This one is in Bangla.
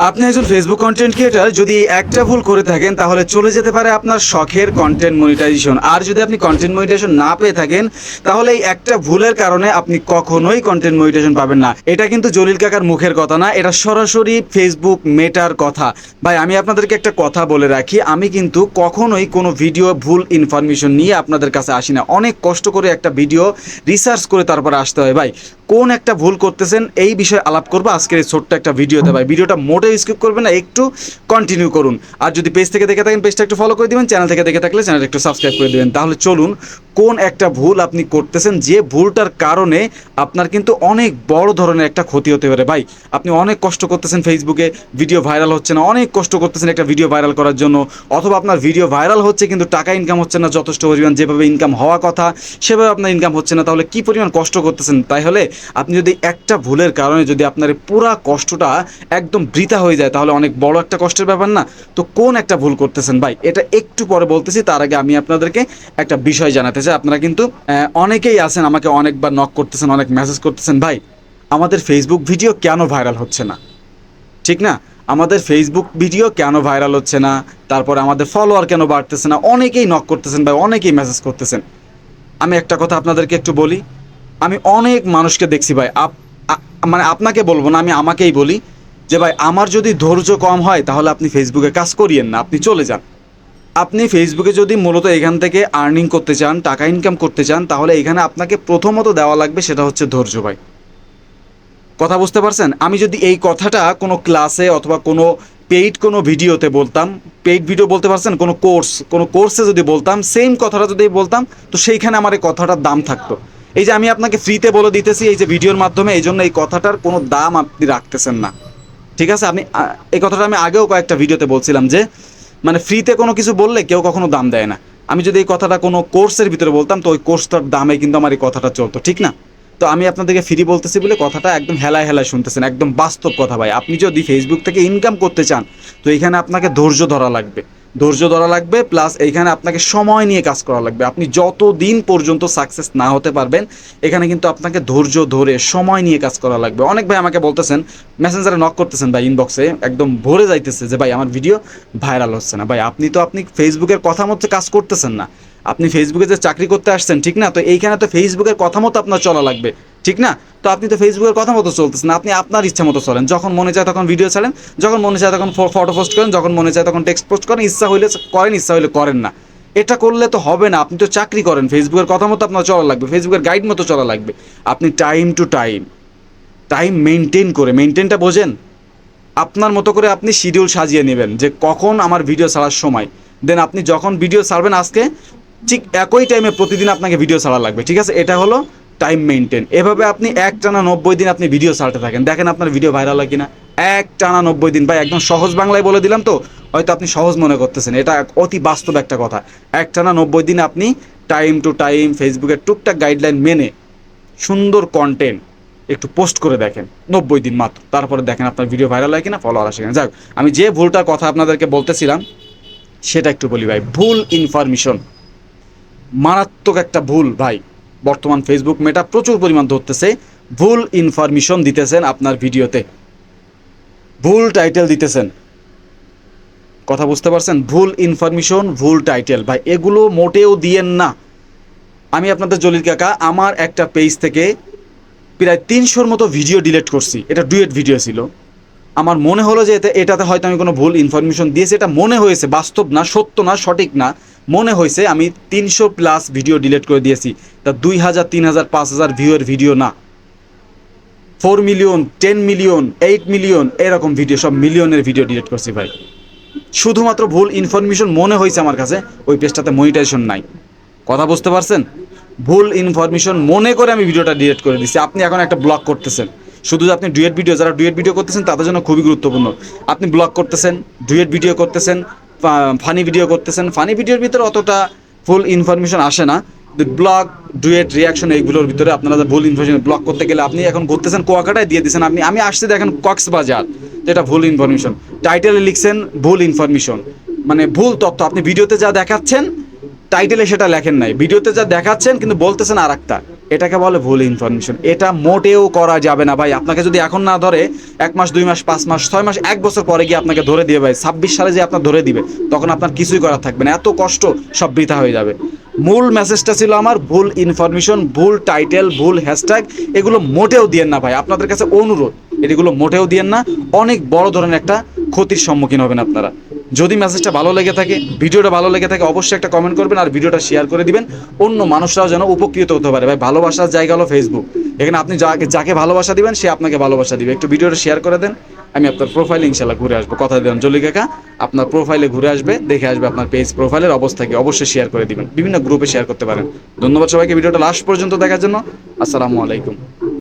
আপনি একজন ফেসবুক কন্টেন্ট ক্রিয়েটার যদি একটা ভুল করে থাকেন, তাহলে চলে যেতে পারে আপনার শখের কন্টেন্ট মনিটাইজেশন আর যদি আপনি কন্টেন্ট মনিটাইজেশন না পেয়ে থাকেন, তাহলে এই একটা ভুলের কারণে আপনি কখনোই কন্টেন্ট মনিটাইজেশন পাবেন না। এটা কিন্তু জলিল কাকার মুখের কথা না, এটা সরাসরি ফেসবুক মেটার কথা। ভাই, আমি আপনাদেরকে একটা কথা বলে রাখি, আমি কিন্তু কখনোই কোনো ভিডিও ভুল ইনফরমেশন নিয়ে আপনাদের কাছে আসি না। অনেক কষ্ট করে একটা ভিডিও রিসার্চ করে তারপর আসতে হয়। ভাই কোন একটা ভুল করতেছেন, এই বিষয়ে আলাপ করব। আজকের এই ছোট্ট একটা ভিডিওতে ভাই, ভিডিওটা মোটে স্কিপ করবেন না, একটু কন্টিনিউ করুন। আর যদি পেজ থেকে দেখে থাকেন পেজটা একটু ফলো করে দিবেন চ্যানেল থেকে দেখে থাকলে চ্যানেলটা একটু সাবস্ক্রাইব করে দেবেন। তাহলে চলুন, কোন একটা ভুল আপনি করতেছেন, যে ভুলটার কারণে আপনার কিন্তু অনেক বড় ধরনের একটা ক্ষতি হতে পারে। ভাই, আপনি অনেক কষ্ট করতেছেন ফেসবুকে ভিডিও ভাইরাল হচ্ছে না, অনেক কষ্ট করতেছেন একটা ভিডিও ভাইরাল করার জন্য। অথবা আপনার ভিডিও ভাইরাল হচ্ছে কিন্তু টাকা ইনকাম হচ্ছে না, যথেষ্ট পরিমাণ যেভাবে ইনকাম হওয়া কথা, সেভাবে আপনার ইনকাম হচ্ছে না, তাহলে কি পরিমাণ কষ্ট করতেছেন? তাই হলে আপনি যদি একটা ভুলের কারণে যদি আপনার পুরা কষ্টটা একদম বৃথা হয়ে যায়, তাহলে অনেক বড় একটা কষ্টের ব্যাপার না? তো কোন একটা ভুল করতেছেন? ভাই, এটা একটু পরে বলতেছি, তার আগে আমি আপনাদেরকে একটা বিষয় জানাতে চাই। আপনারা কিন্তু অনেকেই আছেন, আমাকে অনেকবার নক করতেছেন, অনেক মেসেজ করতেছেন। ভাই, আমাদের ফেসবুক ভিডিও কেন ভাইরাল হচ্ছে না? ঠিক না? আমাদের ফেসবুক ভিডিও কেন ভাইরাল হচ্ছে না? তারপরে আমাদের ফলোয়ার কেন বাড়তেছে না? অনেকেই নক করতেছেন, ভাই, অনেকেই মেসেজ করতেছেন। আমি একটা কথা আপনাদেরকে একটু বলি আমি অনেক মানুষকে দেখছি ভাই, আপ মানে আপনাকে বলব না, আমি আমাকেই বলি যে ভাই, আমার যদি ধৈর্য কম হয়, তাহলে আপনি ফেসবুকে কাজ করিয়েন না, আপনি চলে যান। আপনি ফেসবুকে যদি মূলত এখান থেকে আর্নিং করতে চান, টাকা ইনকাম করতে চান, তাহলে এখানে আপনাকে প্রথমত দেওয়া লাগবে সেটা হচ্ছে ধৈর্য ভাই। কথা বুঝতে পারছেন? আমি যদি এই কথাটা কোনো ক্লাসে অথবা কোনো পেইড কোনো ভিডিওতে বলতাম পেইড ভিডিও বলতে পারছেন? কোনো কোর্স কোনো কোর্সে যদি বলতাম সেম কথাটা যদি বলতাম, তো সেইখানে আমার এই কথাটার দাম থাকতো। এই যে আমি আপনাকে ফ্রিতে বলে দিতেছি, এই যে ভিডিওর মাধ্যমে, এই জন্য এই কথাটার কোনো দাম আপনি রাখতেছেন না। ঠিক আছে? আপনি এই কথাটা আমি আগেও কয়েকটা ভিডিওতে বলছিলাম যে মানে ফ্রিতে কোনো কিছু বললে কেউ কখনো দাম দেয় না। আমি যদি এই কথাটা কোনো কোর্সের ভিতরে বলতাম, তো ওই কোর্সটার দামে কিন্তু আমার এই কথাটা চলতো, ঠিক না? তো আমি আপনাদেরকে ফ্রি বলতেছি বলে কথাটা একদম হেলায় হেলায় শুনতেছেন, একদম বাস্তব কথা ভাই। আপনি যদি ফেসবুক থেকে ইনকাম করতে চান, তো এখানে আপনাকে ধৈর্য ধরা লাগবে। ধৈর্য ধরা লাগবে প্লাস এইখানে আপনাকে সময় নিয়ে কাজ করা লাগবে। আপনি যত দিন পর্যন্ত সাকসেস না হতে পারবেন, এখানে কিন্তু আপনাকে ধৈর্য ধরে সময় নিয়ে কাজ করা লাগবে। অনেক ভাই আমাকে বলতেছেন মেসেঞ্জারে নক করতেছেন ভাই ইনবক্সে একদম ভরে যাইতেছে যে ভাই আমার ভিডিও ভাইরাল হচ্ছে না। ভাই, আপনি তো আপনি ফেসবুকের কথা মতো কাজ করতেছেন না। আপনি ফেসবুকে যে চাকরি করতে আসছেন, ঠিক না? তো এইখানে তো ফেসবুকের কথা মতো আপনার চলা লাগবে। ঠিক না? তো আপনি তো ফেসবুকের কথা মতো চলতেছেন, আপনি আপনার ইচ্ছা মতো চলেন। যখন মনে চায় তখন ভিডিও ছাড়েন, যখন মনে চায় তখন ফটো পোস্ট করেন, যখন মনে চায় তখন টেক্সট পোস্ট করেন, ইচ্ছা হইলে করেন, ইচ্ছা হইলে করেন না। এটা করলে তো হবে না, আপনি তো চাকরি করেন ফেসবুকের কথা মতো আপনার চলা লাগবে ফেসবুকের গাইড মতো চলা লাগবে। আপনি time to time time maintain করে মেনটেনটা বোঝেন। আপনার মতো করে আপনি শিডিউল সাজিয়ে নেবেন যে কখন আমার ভিডিও ছাড়ার সময়। দেন আপনি যখন ভিডিও ছাড়বেন আজকে, ঠিক একই টাইমে প্রতিদিন আপনাকে ভিডিও ছাড়া লাগবে, ঠিক আছে? এটা হলো টাইম মেনটেন এভাবে আপনি এক টানা নব্বই দিন আপনি ভিডিও ছাড়তে থাকেন। দেখেন আপনার ভিডিও ভাইরাল হয় কিনা। এক টানা নব্বই দিন। ভাই, একদম সহজ বাংলায় বলে দিলাম তো, হয়তো আপনি সহজ মনে করতেছেন। এটা অতি বাস্তব একটা কথা। এক টানা নব্বই দিন আপনি টাইম টু টাইম ফেসবুকের টুকটাক গাইডলাইন মেনে সুন্দর কন্টেন্ট একটু পোস্ট করে দেখেন। নব্বই দিন মাত্র। তারপরে দেখেন আপনার ভিডিও ভাইরাল হয় কিনা ফলোয়ার আসে কিনা। যাক আমি যে ভুলটার কথা আপনাদেরকে বলতেছিলাম, সেটা একটু বলি ভাই। ভুল ইনফরমেশন মারাত্মক একটা ভুল ভাই। বর্তমান ফেসবুক মেটা প্রচুর পরিমাণ ধরতেছে। ভুল ইনফরমেশন দিতেছেন আপনার ভিডিওতে। ভুল টাইটেল দিতেছেন। কথা বুঝতে পারছেন? ভুল ইনফরমেশন ভুল টাইটেল ভাই, এগুলো মোটেও দিয়েন না। আমি আপনাদের জলিল কাকা, আমার একটা পেজ থেকে প্রায় তিনশোর মতো ভিডিও ডিলিট করছি। এটা ডুয়েট ভিডিও ছিল। আমার মনে হলো যে এতে এটাতে হয়তো আমি কোনো ভুল ইনফরমেশন দিয়েছি। এটা মনে হয়েছে, বাস্তব না, সত্য না, সঠিক না। মনে হয়েছে আমি তিনশো প্লাস ভিডিও ডিলিট করে দিয়েছি, তা দুই হাজার, তিন হাজার, পাঁচ হাজার ভিউয়ের ভিডিও না। Four million, ten million, eight million, এরকম ভিডিও, সব মিলিয়নের ভিডিও ডিলিট করছি ভাই। শুধুমাত্র ভুল ইনফরমেশন মনে হয়েছে আমার কাছে, ওই পেজটাতে মনিটাইজেশন নাই। কথা বুঝতে পারছেন? ভুল ইনফরমেশন মনে করে আমি ভিডিওটা ডিলিট করে দিচ্ছি আপনি এখন একটা ব্লগ করতেছেন। শুধু আপনি ডুয়েট ভিডিও, যারা ডুয়েট ভিডিও করতেছেন, তাদের জন্য খুবই গুরুত্বপূর্ণ। আপনি ব্লগ করতেছেন, ডুয়েট ভিডিও করতেছেন ফানি ভিডিও করতেছেন। ফানি ভিডিওর ভিতরে অতটা ফুল ইনফরমেশন আসে না। ব্লগ ডুয়েট রিয়াকশন এইগুলোর ভিতরে আপনারা ভুল ইনফরমেশন ব্লগ করতে গেলে আপনি এখন ঘুরতেছেন কুয়াকাটায় দিয়ে দিয়েছেন আপনি, আমি আসছি দেখেন কক্সবাজার যেটা ভুল ইনফরমেশন টাইটেলে লিখছেন ভুল ইনফরমেশন মানে ভুল তথ্য। আপনি ভিডিওতে যা দেখাচ্ছেন টাইটেলে সেটা লেখেন নাই। ভিডিওতে যা দেখাচ্ছেন, কিন্তু বলতেছেন আর একটা এটাকে বলে ভুল ইনফরমেশন এটা মোটেও করা যাবে না ভাই। আপনাকে যদি এখন না ধরে, এক মাস, দুই মাস, পাঁচ মাস, ছয় মাস, এক বছর পরে গিয়ে আপনাকে ধরে দিয়ে ভাই, ছাব্বিশ সালে যে আপনার ধরে দিবে, তখন আপনার কিছুই করার থাকবে না। এত কষ্ট, সব বৃথা হয়ে যাবে। মূল মেসেজটা ছিল আমার, ভুল ইনফরমেশন ভুল টাইটেল ভুল হ্যাশট্যাগ এগুলো মোটেও দিয়েন না ভাই। আপনাদের কাছে অনুরোধ, এগুলো মোটেও দিয়েন না। অনেক বড় ধরনের একটা ক্ষতির সম্মুখীন হবেন আপনারা। যদি মেসেজটা ভালো লেগে থাকে, ভিডিওটা ভালো লেগে থাকে, অবশ্যই একটা কমেন্ট করবেন আর ভিডিওটা শেয়ার করে দিবেন। অন্য মানুষরাও যেন উপকৃত হতে পারে। ভাই, ভালোবাসার জায়গা হলো ফেসবুক এখানে আপনি যাকে যাকে ভালোবাসা দিবেন, সে আপনাকে ভালোবাসা দিবে। একটু ভিডিওটা শেয়ার করে দেন, আমি আপনার প্রোফাইলে ইনশাল্লাহ ঘুরে আসব। কথা দেন জলি কাকা, আপনার প্রোফাইলে ঘুরে আসবে, দেখে আসবে আপনার পেজ প্রোফাইলের অবস্থা কি, অবশ্যই শেয়ার করে দিবেন। বিভিন্ন গ্রুপে শেয়ার করতে পারেন। ধন্যবাদ সবাইকে, ভিডিওটা লাস্ট পর্যন্ত দেখার জন্য। আসসালামু আলাইকুম।